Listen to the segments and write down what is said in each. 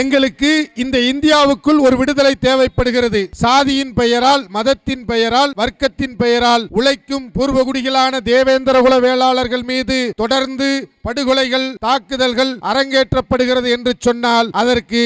எங்களுக்கு இந்த இந்தியாவுக்குள் ஒரு விடுதலை தேவைப்படுகிறது. சாதியின் பெயரால் மதத்தின் பெயரால் வர்க்கத்தின் பெயரால் உழைக்கும் பூர்வகுடிகளான தேவேந்திரகுல வேளாளர்கள் மீது தொடர்ந்து படுகொலைகள் தாக்குதல்கள் அரங்கேற்றப்படுகிறது என்று சொன்னால் அதற்கு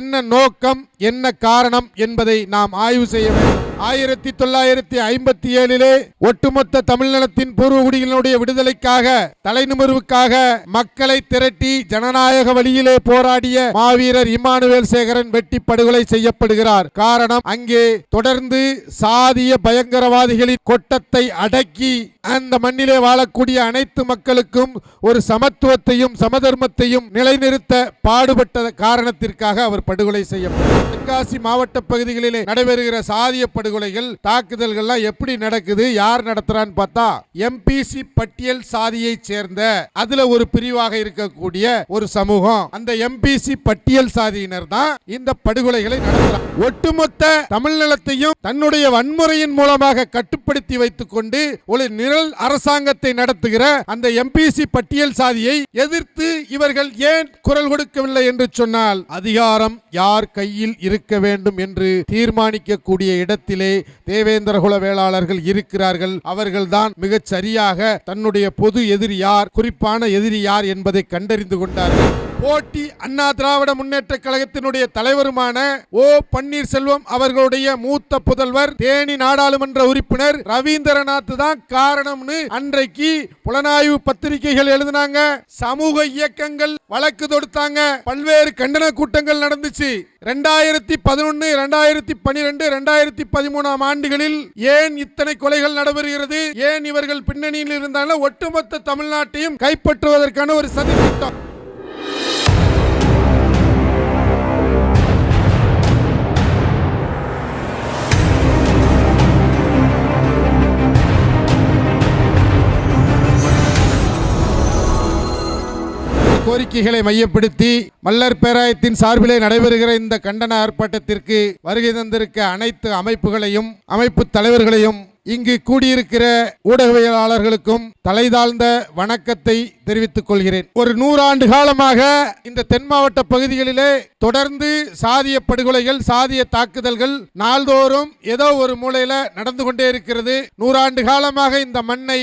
என்ன நோக்கம் என்ன காரணம் என்பதை நாம் ஆய்வு செய்ய வேண்டும். ஆயிரத்தி தொள்ளாயிரத்தி ஐம்பத்தி ஏழிலே ஒட்டுமொத்த தமிழ்நிலத்தின் பூர்வகுடிகளுடைய விடுதலைக்காக தலைநிமிர்வுக்காக மக்களை திரட்டி ஜனநாயக வழியிலே போராடிய மாவீரர் இமானுவேல் சேகரன் வெட்டி படுகொலை செய்யப்படுகிறார். காரணம் அங்கே தொடர்ந்து சாதிய பயங்கரவாதிகளின் கொட்டத்தை அடக்கி அந்த மண்ணிலே வாழக்கூடிய அனைத்து மக்களுக்கும் ஒரு சமத்துவத்தையும் சமதர்மத்தையும் நிலைநிறுத்த பாடுபட்ட காரணத்திற்காக அவர் படுகொலை செய்யப்பட்டார். தென்காசி மாவட்ட பகுதிகளிலே நடைபெறுகிற சாதிய படுகொலைகள் தாக்குதல்கள்லாம் எப்படி நடக்குது யார் நடத்துறான்னு பார்த்தா எம்பிசி பட்டியல் சாதியை சேர்ந்த அதுல ஒரு பிரிவாக இருக்கக்கூடிய ஒரு சமூகம். அந்த எம்பிசி பட்டியல் சாதியினர் தான் இந்த படுகொலைகளை நடத்தலாம். ஒட்டுமொத்த தமிழ்நிலத்தையும் தன்னுடைய வன்முறையின் மூலமாக கட்டுப்படுத்தி வைத்துக் கொண்டு ஒரு நிரல் அரசாங்கத்தை நடத்துகிற அந்த எம்பிசி பட்டியல் சாதியை எதிர்த்து இவர்கள் ஏன் குரல் கொடுக்கவில்லை என்று சொன்னால் அதிகாரம் யார் கையில் இருக்க வேண்டும் என்று தீர்மானிக்கக்கூடிய இடத்தில் தேவேந்திரகுல வேளாளர்கள் இருக்கிறார்கள். அவர்கள்தான் மிகச் சரியாக தன்னுடைய பொது எதிரி யார் குறிப்பான எதிரி யார் என்பதை கண்டறிந்து கொண்டார்கள். போட்டி அண்ணா திராவிட முன்னேற்ற கழகத்தினுடைய தலைவருமான ஓ பன்னீர்செல்வம் அவர்களுடைய மூத்த புதல்வர் தேனி நாடாளுமன்ற உறுப்பினர் ரவீந்திரநாத் தான் காரணம்னு அன்றைக்கு புலனாய்வு பத்திரிகைகள் எழுதினாங்க. சமூக இயக்கங்கள் வழக்கு தொடுத்தாங்க. பல்வேறு கண்டன கூட்டங்கள் நடந்துச்சு. ரெண்டாயிரத்தி பதினொன்னு ரெண்டாயிரத்தி பனிரெண்டு ரெண்டாயிரத்தி பதிமூணாம் ஆண்டுகளில் ஏன் இத்தனை கொலைகள் நடைபெறுகிறது? ஏன் இவர்கள் பின்னணியில் இருந்தாலும் ஒட்டுமொத்த தமிழ்நாட்டையும் கைப்பற்றுவதற்கான ஒரு சதி திட்டம். கோரிக்கைகளை மையப்படுத்தி மல்லர் பேராயத்தின் சார்பிலே நடைபெறுகிற இந்த கண்டன ஆர்ப்பாட்டத்திற்கு வருகை தந்திருக்க அனைத்து அமைப்புகளையும் அமைப்பு தலைவர்களையும் இங்கு கூடியிருக்கிற ஊடகவியலாளர்களுக்கும் தலைதாழ்ந்த வணக்கத்தை தெரிவித்துக் கொள்கிறேன். ஒரு நூறாண்டு காலமாக இந்த தென் மாவட்ட பகுதிகளிலே தொடர்ந்து சாதிய படுகொலைகள் சாதிய தாக்குதல்கள் நாள்தோறும் ஏதோ ஒரு மூலையில நடந்து கொண்டே இருக்கிறது. நூறாண்டு காலமாக இந்த மண்ணை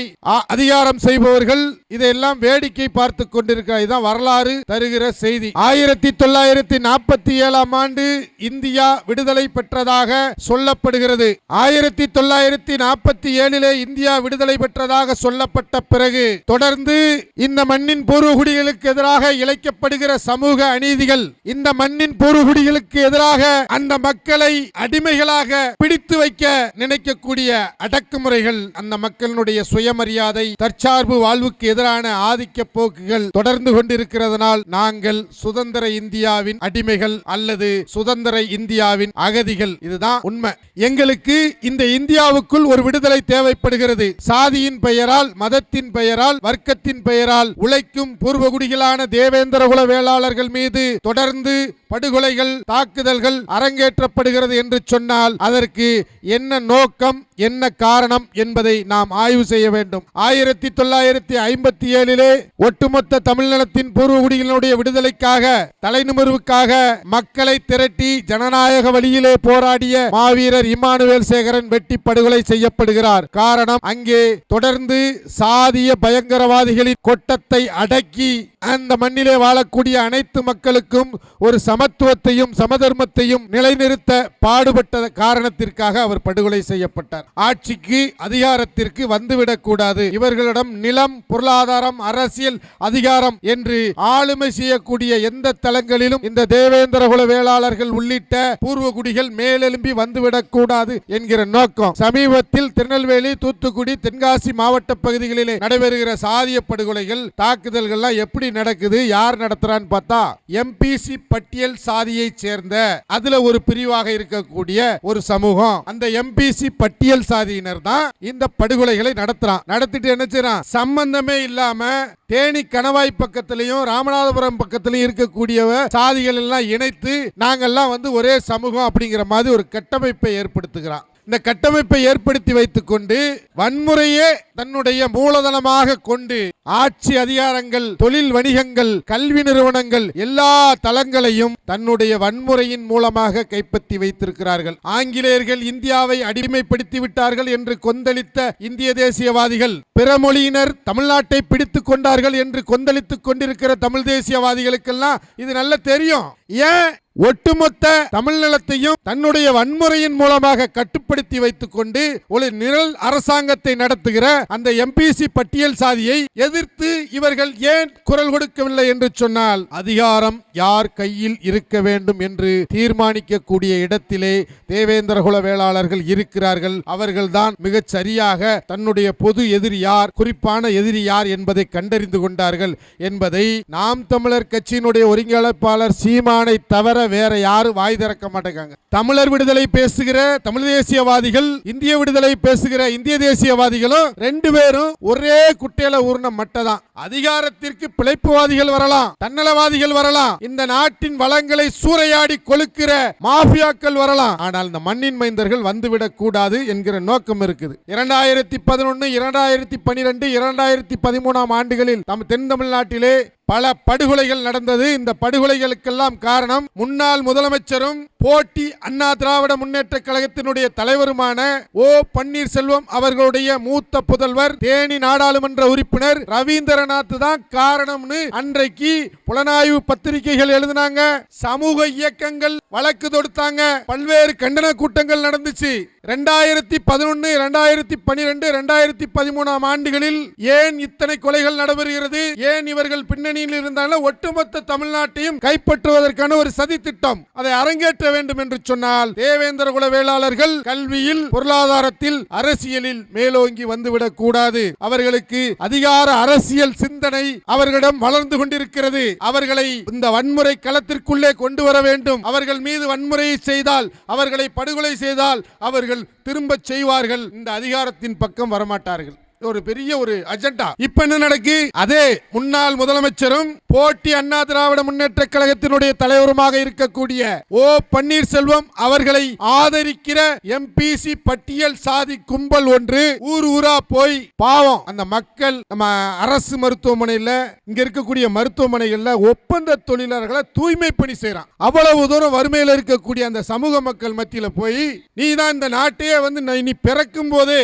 அதிகாரம் செய்பவர்கள் இதையெல்லாம் வேடிக்கை பார்த்து கொண்டிருக்க இதுதான் வரலாறு தருகிற செய்தி. ஆயிரத்தி தொள்ளாயிரத்தி நாற்பத்தி ஏழாம் ஆண்டு இந்தியா விடுதலை பெற்றதாக சொல்லப்படுகிறது. ஆயிரத்தி தொள்ளாயிரத்தி நாற்பத்தி ஏழிலே இந்தியா விடுதலை பெற்றதாக சொல்லப்பட்ட பிறகு தொடர்ந்து இந்த மண்ணின் பூர்வகுடிகளுக்கு எதிராக இழைக்கப்படுகிற சமூக அநீதிகள் இந்த மண்ணின் பூர்வகுடிகளுக்கு எதிராக அந்த மக்களை அடிமைகளாக பிடித்து வைக்க நினைக்கக்கூடிய அடக்குமுறைகள் அந்த மக்களுடைய சுயமரியாதை தற்சார்பு வாழ்வுக்கு எதிரான ஆதிக்க போக்குகள் தொடர்ந்து கொண்டிருக்கிறதுனால் நாங்கள் சுதந்திர இந்தியாவின் அடிமைகள் அல்லது சுதந்திர இந்தியாவின் அகதிகள். இதுதான் உண்மை. எங்களுக்கு இந்த இந்தியாவுக்குள் ஒரு விடுதலை தேவைப்படுகிறது. சாதியின் பெயரால் மதத்தின் பெயரால் வர்க்கத்தின் பெயரால் உழைக்கும் பூர்வகுடிகளான தேவேந்திரகுல வேளாளர்கள் மீது தொடர்ந்து படுகொலைகள் தாக்குதல்கள் அரங்கேற்றப்படுகிறது என்று சொன்னால் அதற்கு என்ன நோக்கம் என்ன காரணம் என்பதை நாம் ஆய்வு செய்ய வேண்டும். ஆயிரத்தி தொள்ளாயிரத்தி ஐம்பத்தி ஏழிலே ஒட்டுமொத்த தமிழ்நிலத்தின் பூர்வகுடிகளுடைய விடுதலைக்காக தலைநிமிர்வுக்காக மக்களை திரட்டி ஜனநாயக வழியிலே போராடிய மாவீரர் இமானுவேல் சேகரன் வெட்டி படுகொலை செய்யப்படுகிறார். காரணம் அங்கே தொடர்ந்து சாதிய பயங்கரவாதிகளின் கொட்டத்தை அடக்கி அந்த மண்ணிலே வாழக்கூடிய அனைத்து மக்களுக்கும் ஒரு சமத்துவத்தையும் சமதர்மத்தையும் நிலைநிறுத்த பாடுபட்ட காரணத்திற்காக அவர் படுகொலை செய்யப்பட்டார். ஆட்சிக்கு அதிகாரத்திற்கு வந்துவிடக்கூடாது இவர்களிடம் நிலம் பொருளாதாரம் அரசியல் அதிகாரம் என்று ஆளுமை செய்யக்கூடிய எந்த தளங்களிலும் இந்த தேவேந்திரகுல வேளாளர்கள் உள்ளிட்ட பூர்வகுடிகள் மேலெலும்பி வந்துவிடக்கூடாது என்கிற நோக்கம். சமீபத்தில் திருநெல்வேலி தூத்துக்குடி தென்காசி மாவட்ட பகுதிகளிலே நடைபெறுகிற சாதிய படுகொலைகள் தாக்குதல்கள்லாம் எப்படி நடக்குது யார் நடத்துறான்னு பார்த்தா எம்பிசி பட்டியல் சாதியை சேர்ந்த அதுல ஒரு பிரிவாக இருக்கக்கூடிய ஒரு சமூகம். அந்த எம்பிசி பட்டியல் சாதியினர் தான் இந்த படுகொலைகளை நடத்துறான். நடத்திட்டு என்ன செய்யறான் சம்பந்தமே இல்லாம தேனி கணவாய் பக்கத்திலையும் ராமநாதபுரம் பக்கத்திலையும் இருக்கக்கூடிய சாதிகள் எல்லாம் இணைத்து நாங்கெல்லாம் வந்து ஒரே சமூகம் அப்படிங்கிற மாதிரி ஒரு கட்டமைப்பை ஏற்படுத்துகிறான். இந்த கட்டமைப்பை ஏற்படுத்தி வைத்துக் கொண்டு வன்முறையே தன்னுடைய மூலதனமாக கொண்டு ஆட்சி அதிகாரங்கள் தொழில் வணிகங்கள் கல்வி நிறுவனங்கள் எல்லா தளங்களையும் தன்னுடைய வன்முறையின் மூலமாக கைப்பற்றி வைத்திருக்கிறார்கள். ஆங்கிலேயர்கள் இந்தியாவை அடிமைப்படுத்தி விட்டார்கள் என்று கொந்தளித்த இந்திய தேசியவாதிகள் பிற மொழியினர் தமிழ்நாட்டை பிடித்துக் கொண்டார்கள் என்று கொந்தளித்துக் கொண்டிருக்கிற தமிழ் தேசியவாதிகளுக்கெல்லாம் இது நல்ல தெரியும். ஏன் ஒட்டுமொத்த தமிழ் நிலத்தையும் தன்னுடைய வன்முறையின் மூலமாக கட்டுப்படுத்தி வைத்துக் கொண்டு ஒரு நிழல் அரசாங்கத்தை நடத்துகிற அந்த எம்பிசி பட்டியல் சாதியை எதிர்த்து இவர்கள் ஏன் குரல் கொடுக்கவில்லை என்று சொன்னால் அதிகாரம் யார் கையில் இருக்க வேண்டும் என்று தீர்மானிக்கக்கூடிய இடத்திலே தேவேந்திர குல வேளாளர்கள் இருக்கிறார்கள். அவர்கள்தான் மிகச் சரியாக தன்னுடைய பொது எதிரி யார் குறிப்பான எதிரி யார் என்பதை கண்டறிந்து கொண்டார்கள் என்பதை நாம் தமிழர் கட்சியினுடைய ஒருங்கிணைப்பாளர் சீமானை தவிர வேற யாரும் வாய் திறக்க மாட்டேங்காங்க தமிழர் விடுதலை பேசுகிற தமிழ் தேசியவாதிகள் இந்திய விடுதலை பேசுகிற இந்திய தேசியவாதிகளும் ரெண்டு பேரும் ஒரே குட்டையில ஊர்ன மட்டை தான். அதிகாரத்திற்கு பிழைப்புவாதிகள் வரலாம் தன்னலவாதிகள் வரலாம் இந்த நாட்டின் வளங்களை சூறையாடி கொழுக்கிற மாஃபியாக்கள் வரலாம். ஆனால் இந்த மண்ணின் மைந்தர்கள் வந்துவிடக் கூடாது என்கிற நோக்கம் இருக்குது. இரண்டாயிரத்தி பதினொன்னு இரண்டாயிரத்தி பனிரெண்டு இரண்டாயிரத்தி பதிமூணாம் ஆண்டுகளில் நம் தென் தமிழ்நாட்டிலே பல படுகொலைகள் நடந்தது. இந்த படுகொலைகளுக்கெல்லாம் காரணம் முன்னாள் முதலமைச்சரும் போட்டி அண்ணா திராவிட முன்னேற்ற கழகத்தினுடைய தலைவருமான ஓ பன்னீர்செல்வம் அவர்களுடைய மூத்த புதல்வர் தேனி நாடாளுமன்ற உறுப்பினர் ரவீந்திரநாத் தான் காரணம்னு அன்றைக்கு புலனாய்வு பத்திரிகைகள் எழுதினாங்க. சமூக இயக்கங்கள் வழக்கு தொடுத்தாங்க. பல்வேறு கண்டன கூட்டங்கள் நடந்துச்சு. ரெண்டாயிரத்தி பதினொன்னு ரெண்டாயிரத்தி பனிரெண்டு ரெண்டாயிரத்தி பதிமூணாம் ஆண்டுகளில் ஏன் இத்தனை கொலைகள் நடைபெறுகிறது? ஏன் இவர்கள் பின்னணியில் இருந்தாலும் ஒட்டுமொத்த தமிழ்நாட்டையும் கைப்பற்றுவதற்கான ஒரு சதி திட்டம் அதை அரங்கேற்ற வேண்டும் என்று சொன்னால் தேவேந்திர குல வேளாளர்கள் கல்வியில் பொருளாதாரத்தில் அரசியலில் மேலோங்கி வந்துவிடக் கூடாது. அவர்களுக்கு அதிகார அரசியல் சிந்தனை அவர்களிடம் வளர்ந்து கொண்டிருக்கிறது. அவர்களை இந்த வன்முறை களத்திற்குள்ளே கொண்டு வர வேண்டும். அவர்கள் மீது வன்முறையை செய்தால் அவர்களை படுகொலை செய்தால் அவர்கள் திரும்பச் செய்வார்கள். இந்த அதிகாரத்தின் பக்கம் வரமாட்டார்கள். ஒரு பெரிய ஒரு அஜெண்டா இப்ப என்ன நடக்கு? அதே முன்னாள் முதலமைச்சரும் போட்டி அண்ணா திராவிட முன்னேற்ற கழகத்தினுடைய தலைவருமாக இருக்கக்கூடிய ஓ பன்னீர்செல்வம் அவர்களை ஆதரிக்கிற எம்பிசி பட்டியல் சாதி கும்பல் ஒன்று ஊர் ஊரா போய் பாவம். அந்த மக்கள் நம்ம அரசு மருத்துவமனையில இங்க இருக்கக்கூடிய மருத்துவமனைகள்ல ஒப்பந்த தொழிலாளர்களை தூய்மை பணி செய்யறான் அவ்வளவு தூரம் வறுமையில் இருக்கக்கூடிய அந்த சமூக மக்கள் மத்தியில போய் நீ தான் இந்த நாட்டையே வந்து நீ பிறக்கும் போதே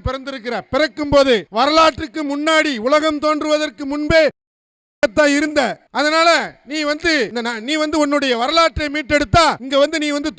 பிறந்திருக்கிற பிறக்கும் போது வரலாற்றுக்கு முன்னாடி உலகம் தோன்றுவதற்கு முன்பே தான் இருந்த அதனால நீ வந்து நீ வந்து உன்னுடைய வரலாற்றை மீட்டெடுத்தா இங்க வந்து நீ வந்து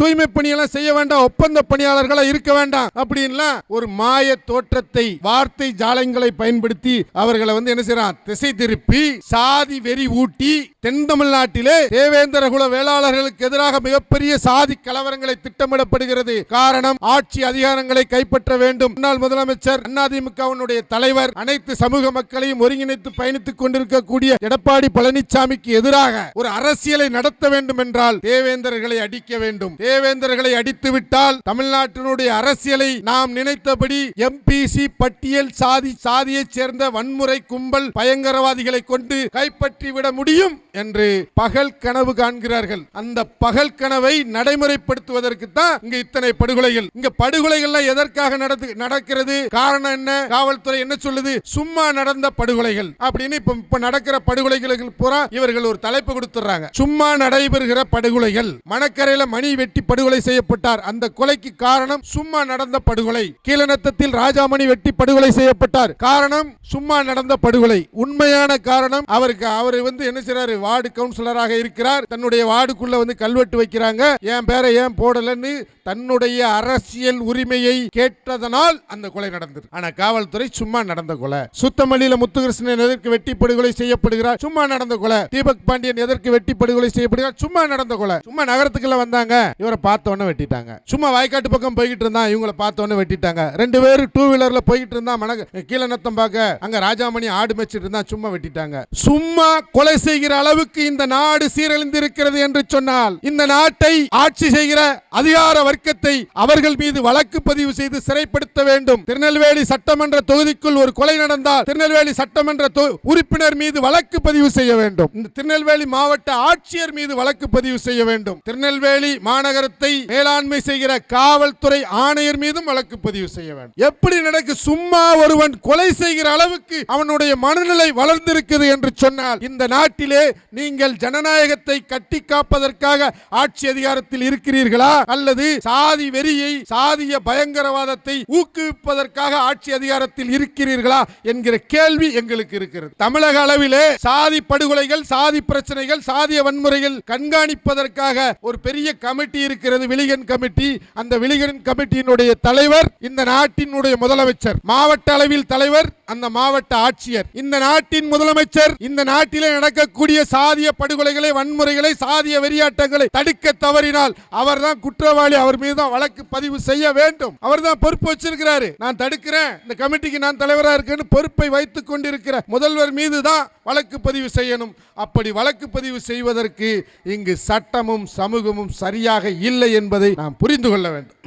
தூய்மை பணியெல்லாம் செய்ய வேண்டாம் ஒப்பந்த பணியாளர்களா இருக்க வேண்டாம் அப்படின்லாம் ஒரு மாய தோற்றத்தை வார்த்தை ஜாலங்களை பயன்படுத்தி அவர்களை வந்து என்ன செய்யறான் திசை திருப்பி சாதி வெறி ஊட்டி தென் தமிழ்நாட்டிலே தேவேந்திர குல வேளாளர்களுக்கு எதிராக மிகப்பெரிய சாதி கலவரங்களை திட்டமிடப்படுகிறது. காரணம் ஆட்சி அதிகாரங்களை கைப்பற்ற வேண்டும். முன்னாள் முதலமைச்சர் அதிமுகவினுடைய தலைவர் அனைத்து சமூக மக்களையும் ஒருங்கிணைத்து பயணித்துக் கொண்டிருக்கக்கூடிய எடப்பாடி எடப்பாடி பழனிசாமிக்கு எதிராக ஒரு அரசியலை நடத்த வேண்டும் என்றால் தேவேந்தர்களை அடிக்க வேண்டும். தேவேந்தர்களை அடித்து விட்டால் தமிழ்நாட்டினுடைய அரசியலை நாம் நினைத்தபடி எம்பிசி பட்டியல் சாதி சாதியை சேர்ந்த வன்முறை கும்பல் பயங்கரவாதிகளை கொண்டு கைப்பற்றி விட முடியும் என்று பகல் கனவு காண்கிறார்கள். அந்த பகல் கனவை நடைமுறைப்படுத்துவதற்கு தான் இங்க இத்தனை படுகொலைகள். இங்க படுகொலைகள்லாம் எதற்காக நடந்து நடக்கிறது? காரணம் என்ன? காவல்துறை என்ன சொல்லுது? சும்மா நடந்த படுகொலைகள் அப்படின்னு இப்ப இப்ப நடக்கிற படுகொலைகளுக்கு பூரா இவர்கள் ஒரு தலைப்பு கொடுத்துறாங்க சும்மா நடைபெறுகிற படுகொலைகள். மணக்கரையில மணி வெட்டி படுகொலை செய்யப்பட்டார். அந்த கொலைக்கு காரணம் சும்மா நடந்த படுகொலை. கீழநத்தத்தில் ராஜாமணி வெட்டி படுகொலை செய்யப்பட்டார். காரணம் சும்மா நடந்த படுகொலை. உண்மையான காரணம் அவருக்கு அவர் வந்து என்ன செய்யறாரு வார்டு கவுன்சிலராக இருக்கிறார். தன்னுடைய வார்டுக்குள்ள வந்து கல்வெட்டு வைக்கிறாங்க. என் பேரை ஏன் போடலன்னு தன்னுடைய அரசியல் உரிமையை கேட்டதனால் அந்த கொலை நடந்தது. ஆனா காவல்துறை சும்மா நடந்த கொலை. சுத்தமல்லியில முத்துகிருஷ்ணன் எதற்கு வெட்டி படுகொலை செய்யப்படுகிறார். சும்மா நடந்த கொலை. தீபக் பாண்டியன் எதற்கு வெட்டி படுகொலை செய்யப்படுகிறார்? சும்மா நடந்த கொலை. சும்மா நகரத்துக்குள்ள வந்தாங்க. இவரை பார்த்த உடனே வெட்டிட்டாங்க. சும்மா வாய்க்காட்டு பக்கம் போய்கிட்டு இருந்தான் இவங்களை பார்த்த உடனே வெட்டிட்டாங்க. ரெண்டு பேரும் டூ வீலர்ல போய்கிட்டு இருந்தா மணக்க கீழநத்தம் பார்க்க அங்க ராஜாமணி ஆடு மேய்ச்சிட்டு இருந்தா சும்மா வெட்டிட்டாங்க. சும்மா கொலை செய்கிற அளவுக்கு இந்த நாடு சீரழிந்து இருக்கிறது என்று சொன்னால் இந்த நாட்டை ஆட்சி செய்கிற அதிகார வர்க்கத்தை அவர்கள் மீது வழக்கு பதிவு செய்து சிறைப்படுத்த வேண்டும். திருநெல்வேலி சட்டமன்ற தொகுதிக்குள் ஒரு கொலை நடந்தால் திருநெல்வேலி சட்டமன்ற உறுப்பினர் மீது வழக்கு பதிவு செய்ய வேண்டும். இந்த திருநெல்வேலி மாவட்ட ஆட்சியர் மீது வழக்கு பதிவு செய்ய வேண்டும். திருநெல்வேலி மாநகரத்தை மேலாண்மை செய்கிற காவல்துறை ஆணையர் மீதும் வழக்கு பதிவு செய்ய வேண்டும். எப்படி நடக்கு? சும்மா ஒருவன் கொலை செய்கிற அளவுக்கு அவனுடைய மனநிலை வளர்ந்திருக்கிறது என்று சொன்னால் இந்த நாட்டிலே நீங்கள் ஜனநாயகத்தை கட்டி காப்பதற்காக ஆட்சி அதிகாரத்தில் இருக்கிறீர்களா? அல்லது சாதி வெறியை சாதிய பயங்கரவாதத்தை ஊக்குவிப்பதற்காக ஆட்சி அதிகாரத்தில் இருக்கிறீர்களா? என்கிற கேள்வி எங்களுக்கு இருக்கிறது. தமிழக அளவிலே சாதி படுகொலைகள் சாதி பிரச்சனைகள் சாதிய வன்முறைகள் கண்காணிப்பதற்காக ஒரு பெரிய கமிட்டி இருக்கிறது விலிகன் கமிட்டி. அந்த விலிகன் கமிட்டியினுடைய தலைவர் இந்த நாட்டினுடைய முதலமைச்சர். மாவட்ட அளவில் தலைவர் அந்த மாவட்ட ஆட்சியர். இந்த நாட்டின் முதலமைச்சர் இந்த நாட்டிலே நடக்கக்கூடிய சாதிய படுகொலைகளை வன்முறைகளை சாதிய வெறியாட்டங்களை தடுக்க தவறினால் அவர்தான் குற்றவாளி அவர் மீது தான் வழக்கு பதிவு செய்ய வேண்டும். அவர் தான் பொறுப்பு வச்சிருக்கிறாரு. நான் தடுக்கிறேன். இந்த கமிட்டிக்கு நான் தலைவராக இருக்கேன்னு பொறுப்பை வைத்துக் கொண்டிருக்கிற முதல்வர் மீது தான் வழக்கு பதிவு செய்யணும். அப்படி வழக்கு பதிவு செய்வதற்கு இங்கு சட்டமும் சமூகமும் சரியாக இல்லை என்பதை நாம் புரிந்து கொள்ள வேண்டும்.